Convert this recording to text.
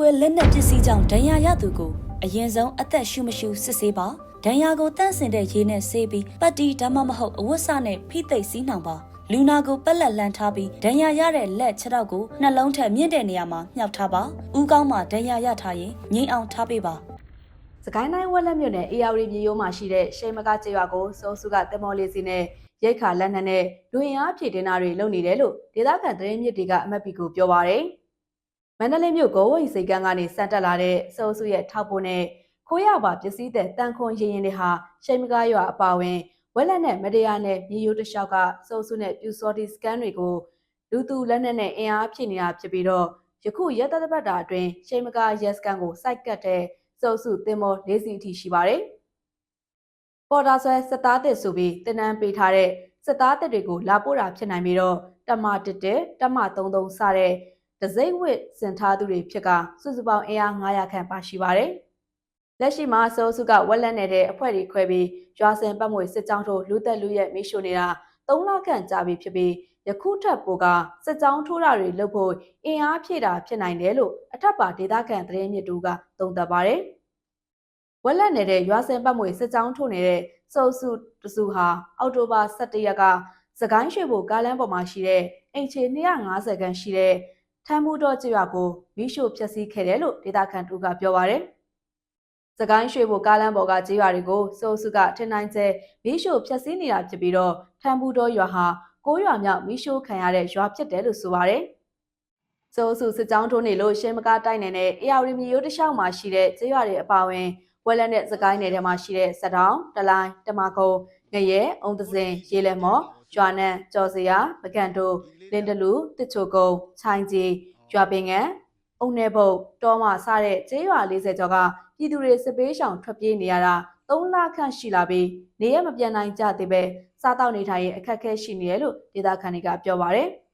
ကွဲလက်နက်ပစ္စည်းကြောင့်ဒဏ်ရာရသူကိုအရင်ဆုံးအသက်ရှူမရှူစစ်ဆေးပါဒဏ်ရာကိုတန့်စင်တဲ့ရေနဲ့ဆေးပြီးပတ်တီဒါမှမဟုတ်အဝတ်စနဲ့ဖိသိပ်စီးနှောင်ပါလူနာကိုပက်လက်လန်ထားပြီးဒဏ်ရာရတဲ့လက်ခြေထောက်ကိုနှလုံးထက်မြင့်တဲ့နေရာမှာမြှောက်ထားပါဥကောင်းမှာဒဏ်ရာရထားရင်ငိမ့်အောင်ထားပေးပါစကိုင်းတိုင်းဝက်လက်မြို့နယ်အေယာဝတီပြည်ရိုးမှာရှိတဲ့ရှိန်မကကျေးရွာကိုစိုးစုကတင်မော်လေးစီနဲ့ရိတ်ခါလက်နက်နဲ့လူရင်အားဖြည့်တင်တာတွေလုပ်နေတယ်လို့ဒေသခံသတင်းမြစ်တွေကအမတ်ပီကိုပြောပါရယ် မန္တလေးမြို့ကိုဝိတ်စိတ်ကန်းကနေစတက်လာတဲ့စိုးစုရဲ့ထောက်ပို့နဲ့ခိုးရပါပစ္စည်းတဲ့တန်ခွန်ရင်ရင်တွေဟာရှိန်မကရွာအပါဝင်ဝက်လက်နဲ့မတရားနဲ့မြေရိုးတစ်လျှောက်ကစိုးစုနဲ့ပြူစော်ဒီစကန်တွေကိုလူသူလက်နက်နဲ့အင်အားဖြည့်နေတာဖြစ်ပြီးတော့ယခုရက်သက်ပတ်တာအတွင်းရှိန်မကရက်စကန်ကိုစိုက်ကတ်တဲ့စုပ်စုတင်မော၄စီအထိရှိပါတယ်။ပေါ်တာဆွဲစစ်သားတစ်ဆိုပြီးတင်နန်းပေးထားတဲ့စစ်သားတစ်တွေကိုလာပို့တာဖြစ်နိုင်ပြီးတော့တမတစ်တစ်တမ33စတဲ့ ဒစိမ့်ဝစ်စင်ထားသူတွေဖြစ်ကစုစုပေါင်းအင်အား900ခန့်ပါရှိပါတယ်။လက်ရှိမှာစုပ်စုကဝက်လက်နေတဲ့အဖွဲ့တွေခွဲပြီးရွာစင်ပတ်မွေစစ်ကြောင်းတို့လူသက်လူရဲ့မိရှုနေတာ3လခန့်ကြာပြီဖြစ်ပြီးယခုထပ်ပိုကစစ်ကြောင်းထိုးတာတွေလုပ်ဖို့အင်အားဖြည့်တာဖြစ်နိုင်တယ်လို့အထက်ပါဒေသခံသတင်းမြစ်တူကသုံးသပ်ပါတယ်။ဝက်လက်နေတဲ့ရွာစင်ပတ်မွေစစ်ကြောင်းထိုးနေတဲ့စုပ်စုတစုဟာအောက်တိုဘာ17ရက်ကစကိုင်းရွှေဘိုကားလမ်းပေါ်မှာရှိတဲ့အိမ်ခြေ250ခန်းရှိတဲ့ ထမ်းမှုတော်ကျွော်ကိုမိရှို့ဖျက်ဆီးခဲ့တယ်လို့ဒေသခံတူကပြောပါတယ်။စကိုင်းရွှေဘိုကားလမ်းပေါ်ကကျေးရွာတွေကိုစုပ်စုကထင်နိုင်ကျဲမိရှို့ဖျက်ဆီးနေတာဖြစ်ပြီးတော့ထမ်းမှုတော်ရွာဟာကိုးရွာမြောက်မိရှို့ခံရတဲ့ရွာဖြစ်တယ်လို့ဆိုပါတယ်။စိုးစုစစ်ကြောင်းထိုးနေလို့ရှင်းမကားတိုက်နယ်နဲ့အေယာဝတီမြေရိုးတစ်လျှောက်မှာရှိတဲ့ကျေးရွာတွေအပါအဝင် ဝက်လက်နဲ့စကိုင်းနယ်ထဲမှာရှိတဲ့စတောင်တလိုင်းတမကုံငရဲအုံသစင်ရေလက်မော်ကျွာနန်ကြော်စရာပကံတိုလင်းတလူတစ်ချိုကုံချိုင်းကြီးကျွာပင်ငန်အုံနေဘုတ်တောမစတဲ့ကျေးရွာ40ကျော်ကပြည်သူတွေစစ်ပေးရှောင်ထွက်ပြေးနေရတာ3လခန့်ရှိလာပြီးနေရမပြန်နိုင်ကြသေးပဲစားတောက်နေထိုင်ရင်အခက်အခဲရှိနေတယ်လို့ဒေသခံတွေကပြောပါတယ်။